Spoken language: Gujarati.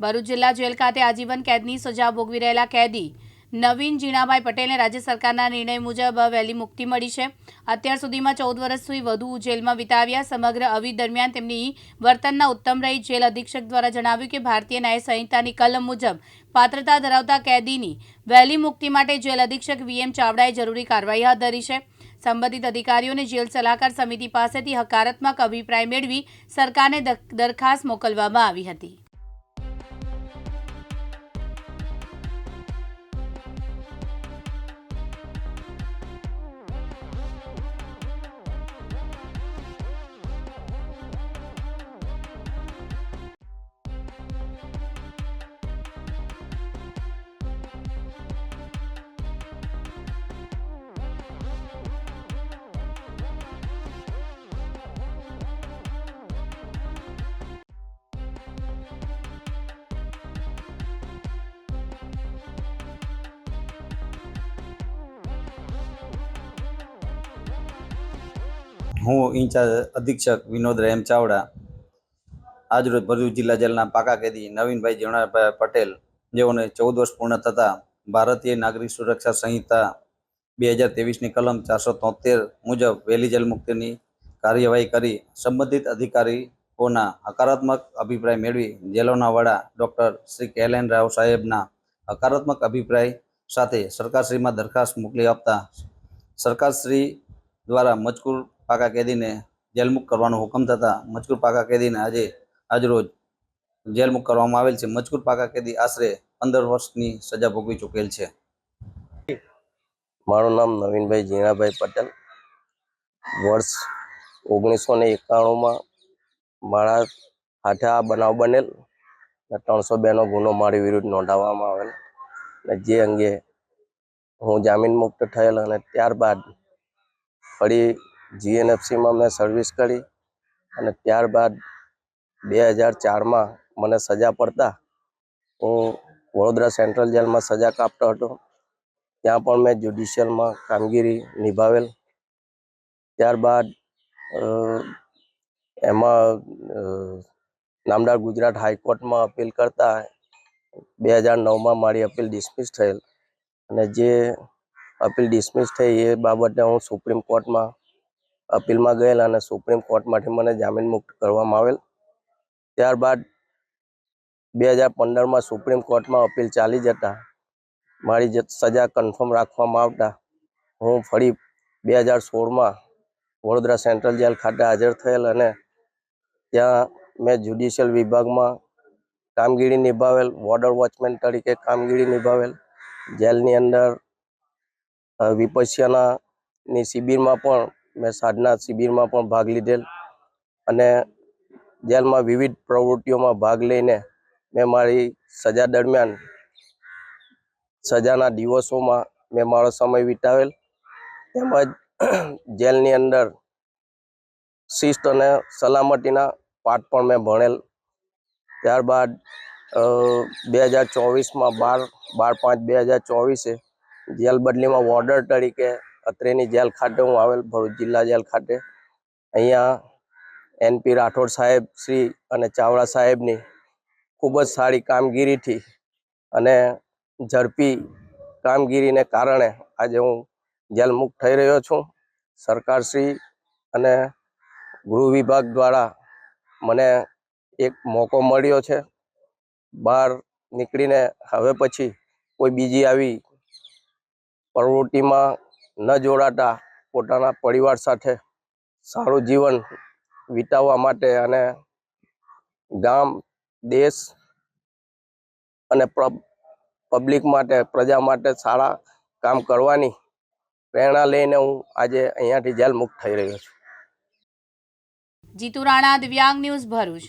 ભરૂચ જિલ્લા જેલ ખાતે આજીવન કેદની સજા ભોગવી રહેલા કેદી નવીન જીણાભાઈ પટેલને રાજ્ય સરકારના નિર્ણય મુજબ વહેલી મુક્તિ મળી છે. અત્યાર સુધીમાં ચૌદ વર્ષથી વધુ જેલમાં વિતાવ્યા. સમગ્ર અવી દરમિયાન તેમની વર્તનના ઉત્તમ રહી જેલ અધિક્ષક દ્વારા જણાવ્યું કે ભારતીય ન્યાય સંહિતાની કલમ મુજબ પાત્રતા ધરાવતા કેદીની વહેલી મુક્તિ માટે જેલ અધિક્ષક વીએમ ચાવડાએ જરૂરી કાર્યવાહી હાથ ધરી છે. સંબંધિત અધિકારીઓને જેલ સલાહકાર સમિતિ પાસેથી હકારાત્મક અભિપ્રાય મેળવી સરકારને દરખાસ્ત મોકલવામાં આવી હતી. હું ઇન્ચાર્જ અધિક્ષક વિનોદ રેમ ચાવડા. આજરોજ ભરૂચ જિલ્લા જેલના પાકા કેદી નવીનભાઈ જીવણાભાઈ પટેલ, જેઓને ચૌદ વર્ષ પૂર્ણ થતાં ભારતીય નાગરિક સુરક્ષા સંહિતા બે હજાર ત્રેવીસની કલમ ચારસો તોતેર મુજબ વહેલી જેલ મુક્તિની કાર્યવાહી કરી સંબંધિત અધિકારીઓના હકારાત્મક અભિપ્રાય મેળવી જેલોના વડા ડૉક્ટર શ્રી કેલેન રાવ સાહેબના હકારાત્મક અભિપ્રાય સાથે સરકારશ્રીમાં દરખાસ્ત મોકલી આપતા સરકારશ્રી દ્વારા મજકૂર પાકા કેદીને જેલમુક્ત કરવાનો હુકમ થતાં મજકૂર પાકા કેદીને આજે આજરોજ જેલમુક્ત કરવામાં આવેલ છે. મજકૂર પાકા કેદી આશરે પંદર વર્ષની સજા ભોગવી ચૂકેલ છે. મારું નામ નવીનભાઈ જીણાભાઈ પટેલ. વર્ષ ઓગણીસો ને એકાણુંમાં મારા હાથે આ બનાવ બનેલ ત્રણસો બેનો ગુનો મારી વિરુદ્ધ નોંધાવવામાં આવેલ ને જે અંગે હું જામીન મુક્ત થયેલ અને ત્યારબાદ ફરી જીએનએફસીમાં મેં સર્વિસ કરી અને ત્યારબાદ બે હજાર ચારમાં મને સજા પડતા હું વડોદરા સેન્ટ્રલ જેલમાં સજા કાપતો હતો. ત્યાં પણ મેં જ્યુડિશિયલમાં કામગીરી નિભાવેલ. ત્યારબાદ એમાં નામદાર ગુજરાત હાઈકોર્ટમાં અપીલ કરતા બે હજાર નવમાં મારી અપીલ ડિસમિસ થયેલ. અને જે અપીલ ડિસમિસ થઈ એ બાબતે હું સુપ્રીમ કોર્ટમાં અપીલમાં ગયેલ અને સુપ્રીમ કોર્ટમાંથી મને જામીન મુક્ત કરવામાં આવેલ. ત્યારબાદ બે હજાર પંદરમાં સુપ્રીમ કોર્ટમાં અપીલ ચાલી જતા મારી સજા કન્ફર્મ રાખવામાં આવતા હું ફરી બે હજાર સોળમાં વડોદરા સેન્ટ્રલ જેલ ખાતે હાજર થયેલ અને ત્યાં મેં જ્યુડિશિયલ વિભાગમાં કામગીરી નિભાવેલ, વોર્ડર વોચમેન તરીકે કામગીરી નિભાવેલ, જેલની અંદર વિપસ્યનાની શિબિરમાં પણ મેં સાધના શિબિરમાં પણ ભાગ લીધેલ અને જેલમાં વિવિધ પ્રવૃત્તિઓમાં ભાગ લઈને મેં મારી સજા દરમિયાન સજાના દિવસોમાં મેં મારો સમય વિતાવેલ. તેમજ જેલની અંદર શિસ્ત અને સલામતીના પાઠ પણ મેં ભણેલ. ત્યારબાદ બે હજાર ચોવીસમાં બાર બાર પાંચ, બે હજાર ચોવીસે જેલ બદલીમાં વોર્ડર તરીકે અત્રેની જેલ ખાતે હું આવેલ, ભરૂચ જિલ્લા જેલ ખાતે. અહીંયા એનપી રાઠોડ સાહેબ, શ્રી અને ચાવડા સાહેબની ખૂબ જ સારી કામગીરીથી અને ઝડપી કામગીરીને કારણે આજે હું જેલ મુક્ત થઈ રહ્યો છું. સરકારશ્રી અને ગૃહ વિભાગ દ્વારા મને એક મોકો મળ્યો છે. બહાર નીકળીને હવે પછી કોઈ બીજી આવી પ્રવૃત્તિમાં ન જોડાતા પોતાના પરિવાર સાથે સારું જીવન વિતાવવા માટે અને ગામ, દેશ અને પબ્લિક માટે, પ્રજા માટે સારા કામ કરવાની પ્રેરણા લઈને હું આજે અહીંયાથી જેલ મુક્ત થઈ રહ્યો છું. જીતુ રાણા, દિવ્યાંગ ન્યૂઝ ભરૂચ.